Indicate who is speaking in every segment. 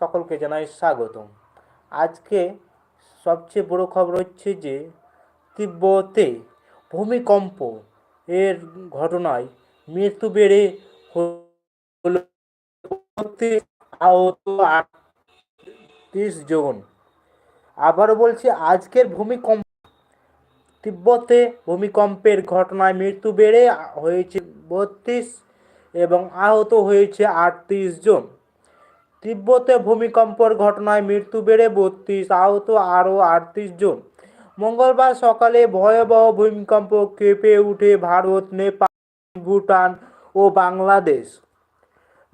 Speaker 1: সকলকে জানাই স্বাগতম। আজকে সবচেয়ে বড় খবর হচ্ছে যে, তিব্বতে ভূমিকম্প এর ঘটনায় মৃত্যু বেড়ে আহত আটত্রিশ জন। আবারও বলছি, আজকের ভূমিকম্প, তিব্বতে ভূমিকম্পের ঘটনায় মৃত্যু বেড়ে হয়েছে বত্রিশ এবং আহত হয়েছে আটত্রিশ জন। তিব্বতে ভূমিকম্পর ঘটনায় মৃত্যু বেড়ে বত্রিশ, আহত আরও আটত্রিশ জন। মঙ্গলবার সকালে ভয়াবহ ভূমিকম্প কেঁপে উঠে ভারত, নেপাল, ভুটান ও বাংলাদেশ।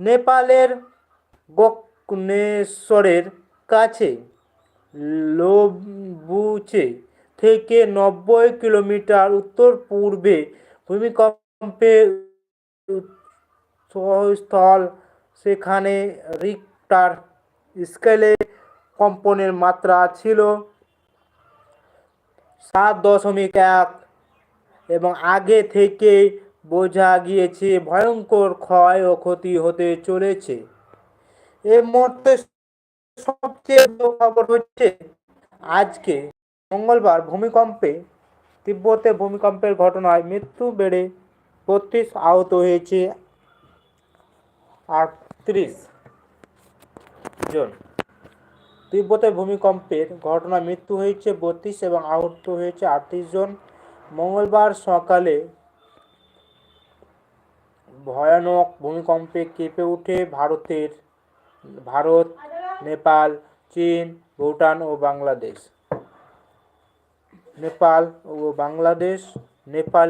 Speaker 1: নেপালের গকনেশ্বরের কাছে লোবুচে থেকে নব্বই কিলোমিটার উত্তর পূর্বে ভূমিকম্পের স্থল সেখানে রিক্টার স্কেলে কম্পনের মাত্রা ছিল সাত দশমিক এক এবং আগে থেকে বোঝা গিয়েছে ভয়ঙ্কর ক্ষয় ও ক্ষতি হতে চলেছে। এ মুহূর্তে সবচেয়ে বড় খবর হচ্ছে, আজকে মঙ্গলবার ভূমিকম্পে, তিব্বতে ভূমিকম্পের ঘটনায় মৃত্যু বেড়ে বত্রিশ আহত হয়েছে আটত্রিশ। জন তিব্বতে ভূমিকম্পের ঘটনায় মৃত্যু হয়েছে বত্রিশ এবং আহত হয়েছে আটত্রিশ জন। মঙ্গলবার সকালে ভয়ানক ভূমিকম্পে কেঁপে উঠে ভারতের ভারত, নেপাল, চীন, ভুটান ও বাংলাদেশ। নেপাল ও বাংলাদেশ, নেপাল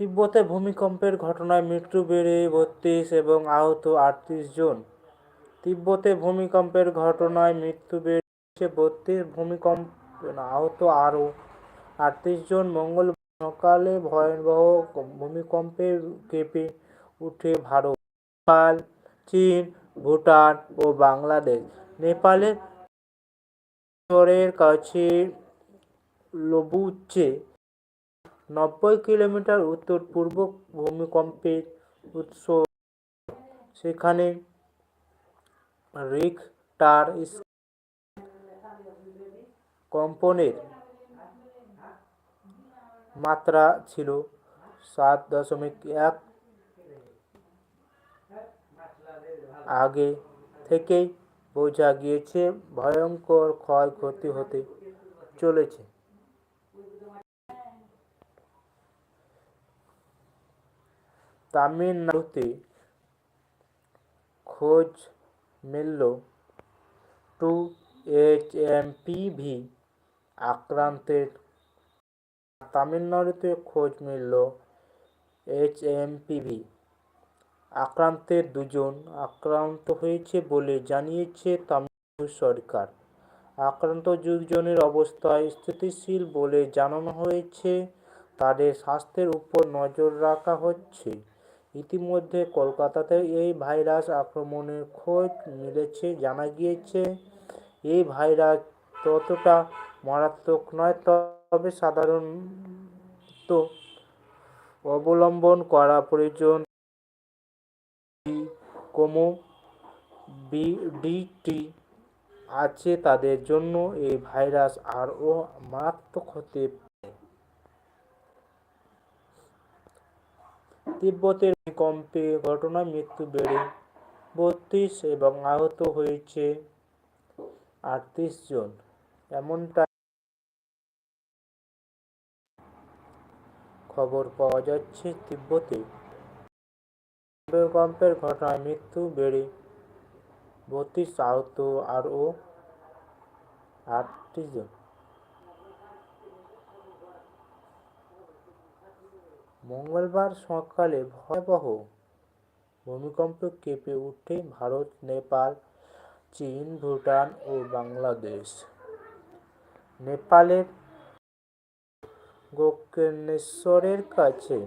Speaker 1: তিব্বতে ভূমিকম্পের ঘটনায় মৃত্যু বেড়ে বত্রিশ এবং আহত আটত্রিশ জন। তিব্বতে ভূমিকম্পের ঘটনায় মৃত্যু বেড়েছে বত্রিশ, ভূমিকম্প আহত আরও আটত্রিশ জন। মঙ্গল সকালে ভয়াবহ ভূমিকম্পে কেঁপে উঠে ভারত, নেপাল, চীন, ভুটান ও বাংলাদেশ। নেপালের কাছে লবুচে নব্বই কিলোমিটার উত্তর পূর্ব ভূমিকম্পের উৎস। সেখানে রিখটার কম্পনের মাত্রা ছিল সাত দশমিক এক আগে থেকেই বোঝা গিয়েছে ভয়ঙ্কর ক্ষয়ক্ষতি হতে চলেছে। তামিলনাড়ুতে খোঁজ মিলল টু এইচএমপিভি আক্রান্তের। তামিলনাড়ুতে খোঁজ মিলল এইচএমপিভি আক্রান্তের দুজন আক্রান্ত হয়েছে বলে জানিয়েছে তামিলনাড়ু সরকার। আক্রান্ত দুজনের অবস্থা স্থিতিশীল বলে জানানো হয়েছে। তাদের স্বাস্থ্যের উপর নজর রাখা হচ্ছে। ইতিমধ্যে কলকাতাতে এই ভাইরাস আক্রমণের খোঁজ মিলেছে, জানা গিয়েছে। এই ভাইরাস ততটা মারাত্মক নয়, তবে সাধারণত অবলম্বন করা প্রয়োজন। কোমো বিডিটি আছে তাদের জন্য। এই ভাইরাস আরও মারাত্মক হতে পারে তিব্বতের ভূমিকম্পে ঘটনা মৃত্যু বেড়ে বত্রিশ এবং আহত হয়েছে আটত্রিশ জন। এমনটা খবর পাওয়া যাচ্ছে তিব্বতে। ভূমিকম্পের ঘটনায় মৃত্যু বেড়ে বত্রিশ, আহত আরও আটত্রিশ জন। মঙ্গলবার সকালে ভয়াবহ ভূমিকম্প কেঁপে উঠে ভারত, নেপাল, চীন, ভুটান ও বাংলাদেশ। নেপালের গোকর্ণেশ্বরের কাছে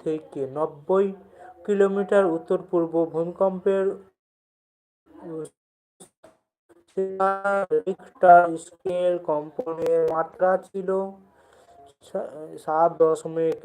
Speaker 1: থেকে নব্বই কিলোমিটার উত্তর পূর্ব ভূমিকম্পের রিক্টার স্কেল কম্পনের মাত্রা ছিল সাত দশমিক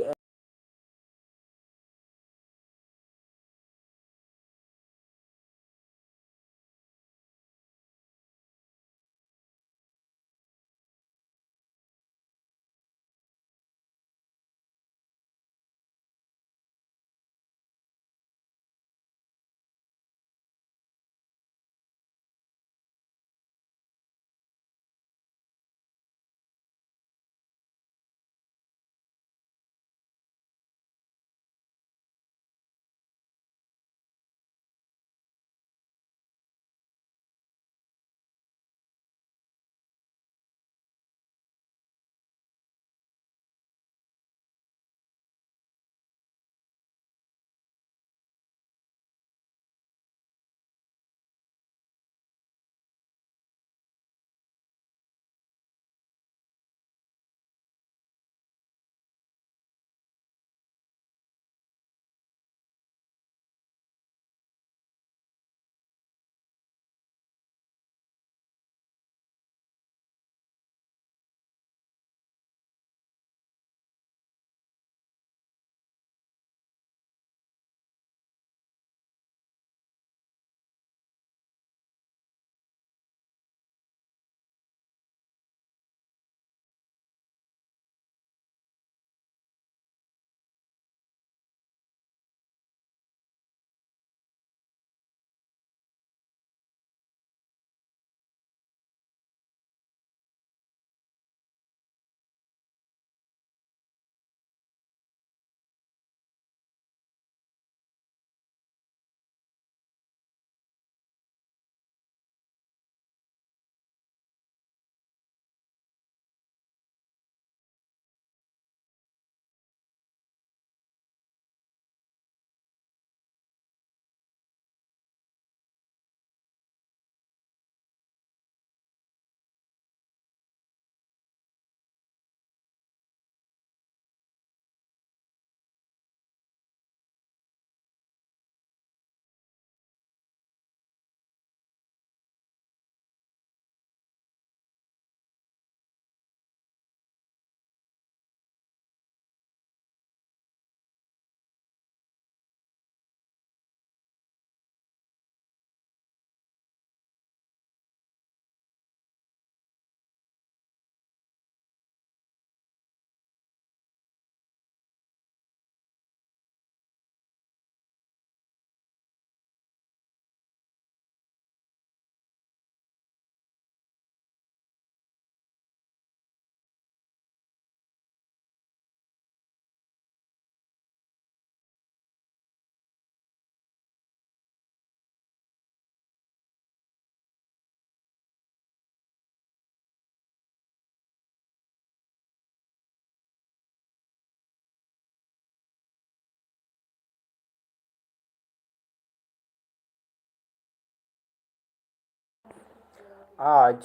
Speaker 1: আজ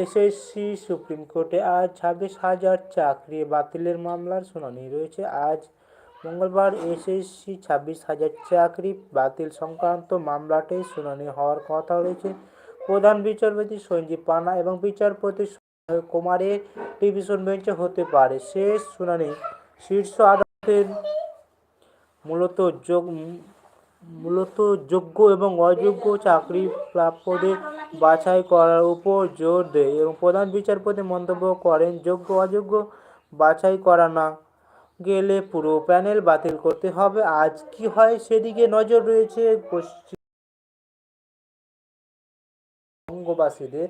Speaker 1: এসএসসি সুপ্রিম কোর্টে আজ ছাব্বিশ হাজার চাকরি বাতিলের মামলার শুনানি রয়েছে। আজ মঙ্গলবার এসএসসি ছাব্বিশ হাজার চাকরি বাতিল সংক্রান্ত মামলাটির শুনানি হওয়ার কথা রয়েছে। প্রধান বিচারপতি সঞ্জীব পানা এবং বিচারপতি কুমারের ডিভিশন বেঞ্চে হতে পারে। শেষ শুনানি শীর্ষ আদালতের মূলত যোগ মূলত যোগ্য এবং অযোগ্য চাকরি প্রাপ্যদের বাছাই করার উপর জোর দেয় এবং প্রধান বিচারপতি মন্তব্য করেন, যোগ্য, অযোগ্য বাছাই করা না গেলে পুরো প্যানেল বাতিল করতে হবে। আজ কি হয় সেদিকে নজর রয়েছে পশ্চিমবঙ্গবাসীদের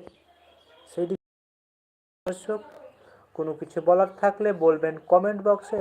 Speaker 1: সেদিকে কোনো কিছু বলার থাকলে বলবেন কমেন্ট বক্সে।